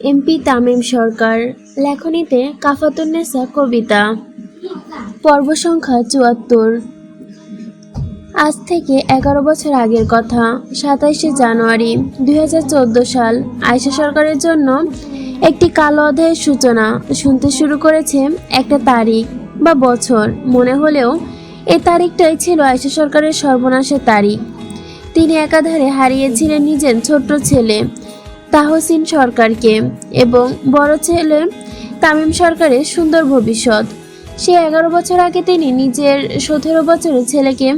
MP Tamim সরকার, লেখনীতে কাফাতুন্নেসা কবিতা। পর্ব সংখ্যা চুয়াত্তর। আজ থেকে এগারো বছর আগের কথা, সাতাইশে জানুয়ারি দু হাজার চোদ্দ সাল। আয়সা সরকারের জন্য একটি কালো অধ্যায়ের সূচনা শুনতে শুরু করেছে একটা তারিখ বা বছর। মনে হলেও এ তারিখটাই ছিল আয়সা সরকারের সর্বনাশের তারিখ। তিনি একাধারে হারিয়েছিলেন নিজের ছোট্ট ছেলে তাহসিন সরকারকে এবং বড় ছেলে তামিম সরকারের সুন্দর ভবিষ্যৎ। সে এগারো বছর আগে তিনি নিজের সতেরো বছরের ছেলেকে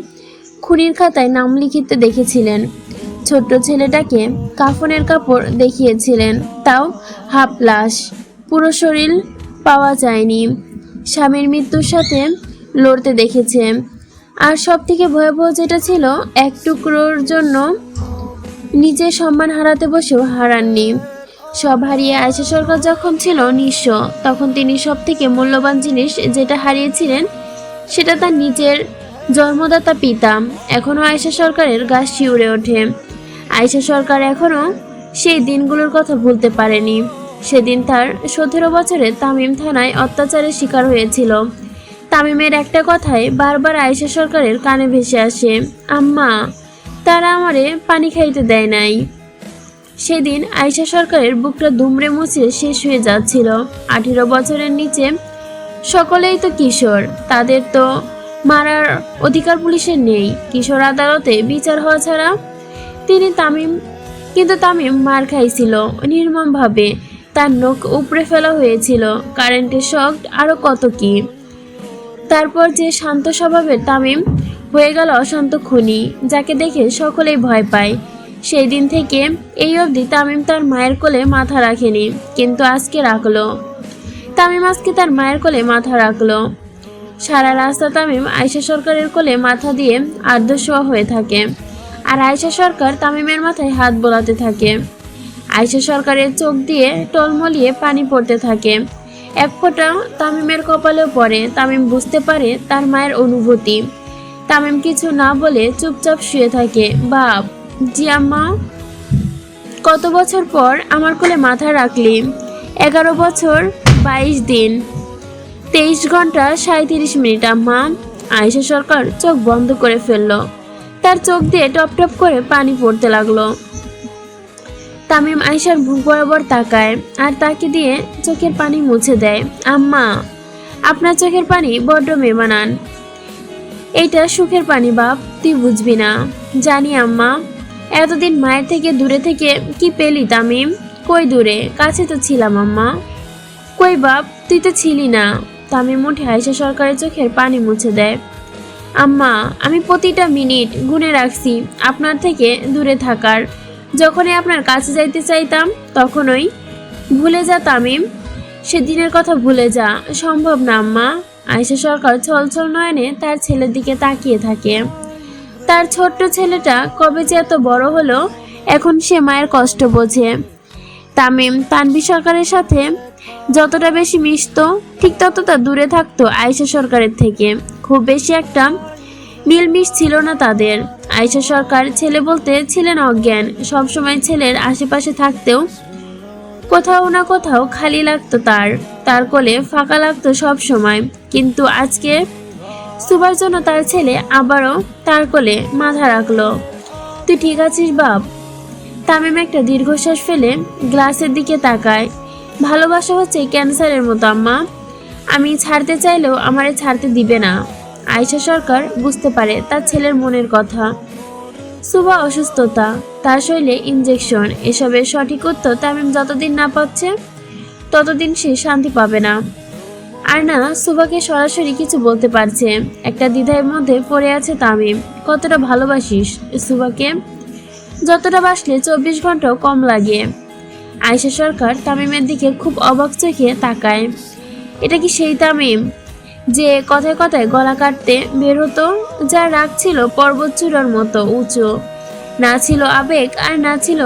খুনির খাতায় নাম লিখিতে দেখেছিলেন। ছোট্ট ছেলেটাকে কাফনের কাপড় দেখিয়েছিলেন। তাও হাফ লাশ, পুরো শরীর পাওয়া যায়নি। স্বামীর মৃত্যুর সাথে লড়তে দেখেছে। আর সব থেকে ভয়াবহ যেটা ছিল, এক টুকরোর জন্য নিজের সম্মান হারাতে বসেও হারাননি। সব হারিয়ে আয়সা সরকার যখন ছিল নিঃস্ব, তখন তিনি সব থেকে মূল্যবান জিনিস যেটা হারিয়েছিলেন, সেটা তার নিজের জন্মদাতা পিতা। এখনও আয়সা সরকারের গা শিউরে ওঠে। আয়সা সরকার এখনও সেই দিনগুলোর কথা ভুলতে পারেনি। সেদিন তার সতেরো বছরে তামিম থানায় অত্যাচারের শিকার হয়েছিল। তামিমের একটা কথায় বারবার আয়সা সরকারের কানে ভেসে আসে, আম্মা তারা আমারে পানি খাইতে দেয় নাই। সেদিন আয়সা সরকারের বুকটা দুমড়ে মুচড়ে শেষ হয়ে যাচ্ছিল। আঠেরো বছরের নিচে সকলেই তো কিশোর, তাদের তো মারার অধিকার পুলিশের নেই। কিশোর আদালতে বিচার হওয়া ছাড়া তিনি তামিম, কিন্তু তামিম মার খাইছিল। নির্মমভাবে তার নখ উপড়ে ফেলা হয়েছিল। কারেন্টের শক আরও কত কি। তারপর যে শান্ত স্বভাবের তামিম হয়ে গেল অশান্ত খুনি, যাকে দেখে সকলেই ভয় পায়। সেই দিন থেকে এই অবধি তামিম তার মায়ের কোলে মাথা রাখেনি, কিন্তু আজকে রাখল। তামিম আজকে তার মায়ের কোলে মাথা রাখল। সারা রাস্তা তামিম আয়সা সরকারের কোলে মাথা দিয়ে আর্ধশোয়া হয়ে থাকে। আর আয়সা সরকার তামিমের মাথায় হাত বোলাতে থাকে। আয়সা সরকারের চোখ দিয়ে টলমলিয়ে পানি পড়তে থাকে। এক ফোঁটা তামিমের কপালেও পড়ে। তামিম বুঝতে পারে তার মায়ের অনুভূতি। তামিম কিছু না বলে চুপচাপ শুয়ে থাকে। বাপ জি আম্মা কত বছর পর আমার কোলে মাথা রাখলি? এগারো বছর, বাইশ দিন। তেইশ ঘণ্টা সাঁত্রিশ মিনিট। আম্মা, আয়েশা সরকার চোখ বন্ধ করে ফেলল। তার চোখ দিয়ে টপ টপ করে পানি পড়তে লাগল। তামিম আয়েশার মুখ বরাবর তাকায় আর তাকে দিয়ে চোখের পানি মুছে দেয়। আম্মা, আপনার চোখের পানি বড্ড মেমানান এইটা সুখের পানি বাপ, তুই বুঝবি না। জানি আম্মা, এতদিন মায়ের থেকে দূরে থেকে কি পেলি তামিম? কই দূরে? কাছে তো ছিলাম আম্মা। কই বাপ, তুই তো ছিলি না। তামিম উঠে আয়সা সরকারের চোখের পানি মুছে দেয়। আম্মা, আমি প্রতিটা মিনিট গুনে রাখছি আপনার থেকে দূরে থাকার। যখনই আপনার কাছে যাইতে চাইতাম, তখনই। ভুলে যা তামিম, সেদিনের কথা ভুলে যা, সম্ভব না আম্মা। আয়সা সরকার ছলছল নয়নে তার ছেলের দিকে তাকিয়ে থাকে। তার ছোট্ট ছেলেটা কবে যে এত বড় হলো, এখন সে মায়ের কষ্ট বোঝে। তামিম তানভি সরকারের সাথে যতটা বেশি মিশতো, ঠিক ততটা দূরে থাকতো আয়েশা সরকারের থেকে। খুব বেশি একটা মিলমিশ ছিল না তাদের। আয়েশা সরকার ছেলে বলতে ছিলেন অজ্ঞান। সবসময় ছেলের আশেপাশে থাকতেও কোথাও না কোথাও খালি লাগতো তার। তার কোলে ফাঁকা লাগতো সব সময়। কিন্তু আজকে সুবার জন্য তার ছেলে আবারও তার কোলে মাথা রাখল। তুই ঠিক আছিস, বাপ? তামিম একটা দীর্ঘশ্বাস ফেলে গ্লাসের দিকে তাকায়। ভালোবাসা হচ্ছে ক্যান্সারের মতো, আম্মা। আমি ছাড়তে চাইলেও আমারে ছাড়তে দিবে না। আয়শা সরকার বুঝতে পারে তার ছেলের মনের কথা। সুবা অসুস্থতা, তার শরীরে ইনজেকশন এসবের সঠিক উত্তর তামিম যতদিন না পাচ্ছে, ততদিন সে শান্তি পাবে না। আর না সুবাকে সরাসরি কিছু বলতে পারছে, একটা দ্বিধার মধ্যে পড়ে আছে তামিম, কতটা ভালোবাসিস সুবাকে যতটা বাসলে চব্বিশ ঘন্টাও কম লাগে। আয়সা সরকার তামিমের দিকে খুব অবাক চোখে তাকায়। এটা কি সেই তামিম? যে কথায় কথায় গলা কাটতে বের হতো যার রাগ ছিল পর্বত চূড়ার মতো উঁচু। না ছিল আবেগ আর না ছিল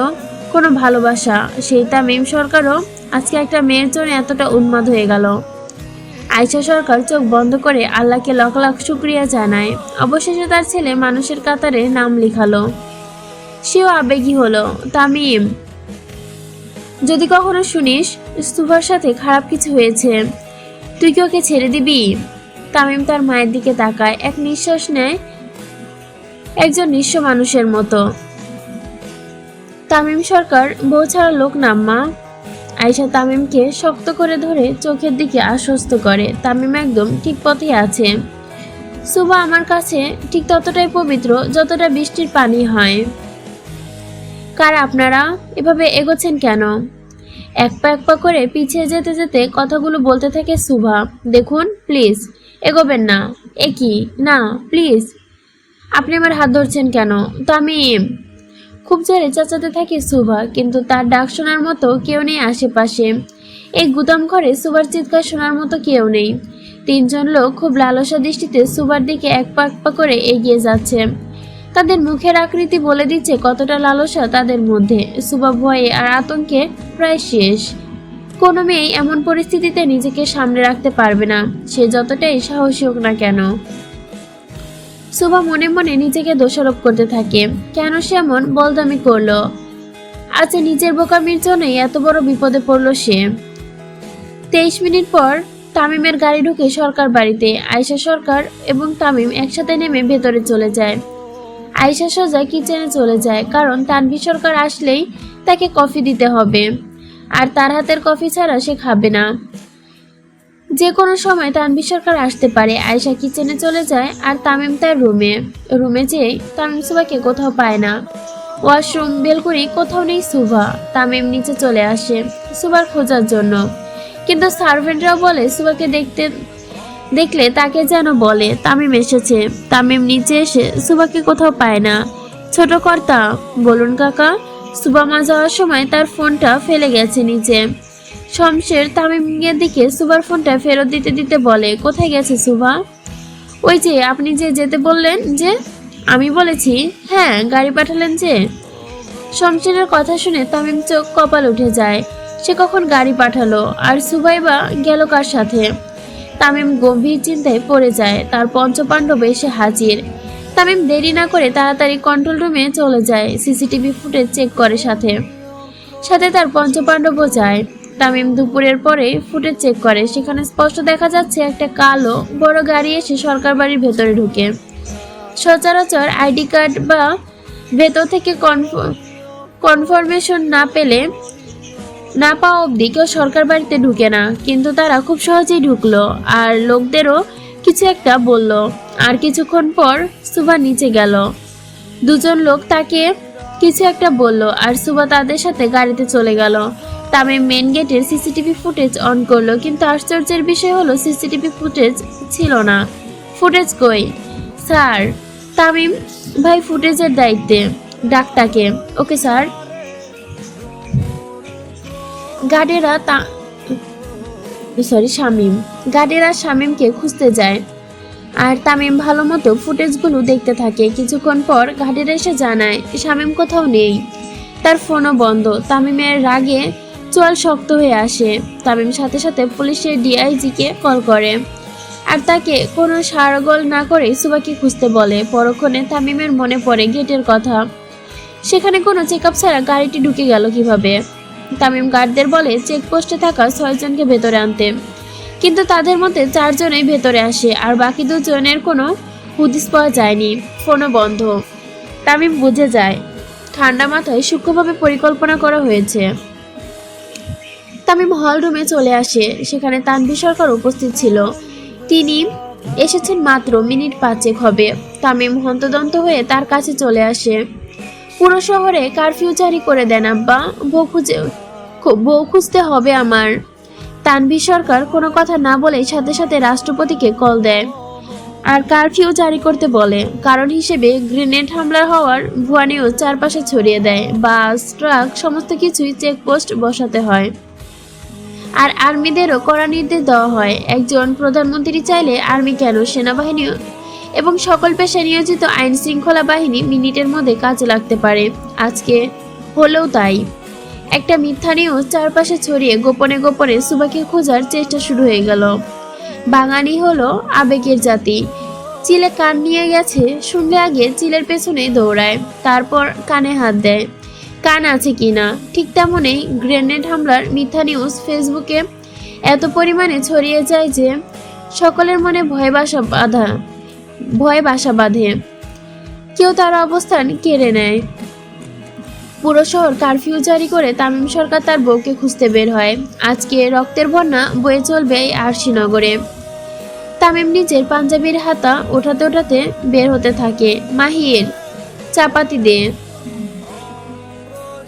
কোনো ভালোবাসা। সেই তামিম সরকারও আজকে একটা মেয়ের জন্য এতটা উন্মাদ হয়ে গেল। আয়সা সরকার চোখ বন্ধ করে আল্লাহকে লাখ লাখ শুক্রিয়া জানায়। অবশেষে তার ছেলে মানুষের কাতারে নাম লিখালো। সেও আবেগী হলো। তামিম, যদি কখনো শুনিস সুভার সাথে খারাপ কিছু হয়েছে। তুই কি ওকে ছেড়ে দিবি? তামিম তার মায়ের দিকে তাকায়, এক নিঃশ্বাস নেয়, একজন নিঃস্ব মানুষের মতো। তামিম সরকার, বউ ছাড়া লোক না, মা। আয়শা তামিমকে শক্ত করে ধরে চোখের দিকে আশ্বস্ত করে। তামিম একদম ঠিক পথে আছে। সুবা আমার কাছে ঠিক ততটাই পবিত্র যতটা বৃষ্টির পানি হয়। কার আপনারা? এভাবে এগোচ্ছেন কেন? এক পা এক পা করে পিছিয়ে যেতে যেতে কথাগুলো বলতে থাকে সুভা। দেখুন প্লিজ এগোবেন না। একই না প্লিজ আপনি আমার হাত ধরছেন কেন? তামিম। খুব জোরে চেঁচাতে থাকে সুভা, কিন্তু তার ডাক শোনার মতো কেউ নেই আশেপাশে। এই গুদাম ঘরে সুভার চিৎকার শোনার মতো কেউ নেই। তিনজন লোক খুব লালসা দৃষ্টিতে সুভার দিকে এক পা এক পা করে এগিয়ে যাচ্ছে। তাদের মুখের আকৃতি বলে দিচ্ছে কতটা লালসা তাদের মধ্যে। সুবা ভয়ে আর আতঙ্কে প্রায় শেষ। কোনো মেয়ে এমন পরিস্থিতিতে নিজেকে সামনে রাখতে পারবে না। সে যতটাই সাহসী হোক না কেন। সুভা মনে মনে নিজেকে দোষারোপ করতে থাকে। কেন সে এমন বলদামি করল? আচ্ছা নিজের বোকামির জন্যই এত বড় বিপদে পড়ল সে। তেইশ মিনিট পর তামিমের গাড়ি ঢুকে সরকার বাড়িতে। আয়শা সরকার এবং তামিম একসাথে নেমে ভেতরে চলে যায়। আয়শা সোজা কিচেনে চলে যায়, কারণ তানভি সরকার আসলেই তাকে কফি দিতে হবে। আর তার হাতের কফি ছাড়া সে খাবে না। যে কোনো সময় তানভি সরকার আসতে পারে। আয়শা কিচেনে চলে যায় আর তামিম তার রুমে রুমে যেয়ে তামিম সুবাকে কোথাও পায় না। ওয়াশরুম বেলকুনি কোথাও নেই সুভা। তামিম নিচে চলে আসে সুবার খোঁজার জন্য। কিন্তু সার্ভেন্টরাও বলে সুবাকে দেখতে দেখলে তাকে যেন বলে, তামিম এসেছে। তামিম নিচে এসে সুবাকে কোথাও পায় না। ছোট কর্তা, বলুন কাকা। সুবা মা যাওয়ার সময় তার ফোনটা ফেলে গেছে নিচে। শমশের তামিমের দিকে সুবার ফোনটা ফেরত দিতে দিতে বলে, কোথায় গেছে সুভা ওই যে, আপনি যে যেতে বললেন যে, আমি বলেছি হ্যাঁ গাড়ি পাঠালেন যে। শমশেরের কথা শুনে তামিম চোখ কপাল উঠে যায়। সে কখন গাড়ি পাঠালো, আর সুবাই বা গেল কার সাথে? তামিম গম্ভীর চিন্তায় পড়ে যায়। তার পঞ্চপাণ্ডব এসে হাজির। তামিম দেরি না করে তাড়াতাড়ি কন্ট্রোল রুমে চলে যায়। সিসিটিভি ফুটেজ চেক করে সাথে। সাথে তার পঞ্চপাণ্ডবও যায়। তামিম দুপুরের পরে ফুটেজ চেক করে। সেখানে স্পষ্ট দেখা যাচ্ছে, একটা কালো, বড় গাড়ি এসে সরকার বাড়ির ভেতরে ঢুকে। সচরাচর আইডি কার্ড বা ভেতর থেকে কনফার্মেশন না পেলে না পাওয়া অবধি কেউ সরকার বাড়িতে ঢুকে না, কিন্তু তারা খুব সহজেই ঢুকলো আর লোকদেরও কিছু একটা বলল। আর কিছুক্ষণ পর সুভা নিচে গেল। দুজন লোক তাকে কিছু একটা বলল আর সুভা তাদের সাথে গাড়িতে চলে গেল। তামিম মেন গেটের সিসিটিভি ফুটেজ অন করল, কিন্তু আশ্চর্যের বিষয় হলো সিসিটিভি ফুটেজ ছিল না। ফুটেজ কই? স্যার, তামিম ভাই ফুটেজের দায়িত্বে ডাক্তারকে ওকে স্যার গার্ডেরা তা সরি শামিম। গার্ডেরা শামিমকে খুঁজতে যায়। আর তামিম ভালো মতো ফুটেজগুলো দেখতে থাকে। কিছুক্ষণ পর ঘাটের এসে জানায়, শামিম কোথাও নেই। তার ফোনও বন্ধ। তামিমের রাগে চোয়াল শক্ত হয়ে আসে। তামিম সাথে সাথে পুলিশের ডিআইজিকে কল করে। আর তাকে কোনো সারগোল না করে সুবাকে খুঁজতে বলে। পরক্ষণে তামিমের মনে পড়ে গেটের কথা। সেখানে কোনো চেক আপ ছাড়া গাড়িটি ঢুকে গেল কীভাবে? তামিম গার্ডদের বলে, চেকপোস্টে থাকা ছয়জনকে ভেতরে আনতে। কিন্তু তাদের মধ্যে চারজনেই ভেতরে আসে, আর বাকি দুজনের কোনো হুদিস পাওয়া যায়নি, ফোনও বন্ধ। তামিম বুঝে যায়, ঠান্ডা মাথায় সূক্ষ্মভাবে পরিকল্পনা করা হয়েছে। তামিম হল রুমে চলে আসে, সেখানে তানভি সরকার উপস্থিত ছিল। তিনি এসেছেন মাত্র মিনিট পাঁচেক হবে। তামিম হন্তদন্ত হয়ে তার কাছে চলে আসে। পুরো শহরে কারফিউ জারি করে দেন আব্বা খু- বউ খুঁজতে হবে আমার। তানভি সরকার কোনো কথা না বলে সাথে সাথে রাষ্ট্রপতিকে কল দেয় আর কারফিউ জারি করতে বলে। কারণ হিসেবে গ্রেনেড হামলা হওয়ার ভুয়া নিউজ চারপাশে ছড়িয়ে দেয় বাস ট্রাক সমস্ত কিছুই চেকপোস্ট বসাতে হয়। আর আর্মিদেরও কড়া নির্দেশ দেওয়া হয়। একজন প্রধানমন্ত্রী চাইলে আর্মি কেন, সেনাবাহিনী এবং সকল পেশায় নিয়োজিত আইন শৃঙ্খলা বাহিনী মিনিটের মধ্যে কাজে লাগতে পারে। আজকে হলেও তাই। একটা মিথ্যা নিউজ চারপাশে ছড়িয়ে গোপনে গোপনে সুবাকে খোঁজার চেষ্টা শুরু হয়ে গেল। বাঙালি হলো আবেগের জাতি। চিলে কান নিয়ে গেছে, শুনলে আগে চিলের পেছনে দৌড়ায়, তারপর কানে হাত দেয়। কান আছে কি না ঠিক তেমনই গ্রেনেড হামলার মিথ্যা নিউজ ফেসবুকে এত পরিমাণে ছড়িয়ে যায় যে সকলের মনে ভয় বাসা বাঁধা, ভয় বাসা বাঁধে। কেউ তার অবস্থান কেড়ে নেয়। পুরো শহর কারফিউ জারি করে তামিম সরকার তার বউকে খুঁজতে বের হয়। আজকে রক্তের বন্যা বয়ে চলবে এই আরশিনগরে। তামিম নিজের পাঞ্জাবির হাতা ওঠাতে ওঠাতে বের হতে থাকে মাহির চাপাতি দে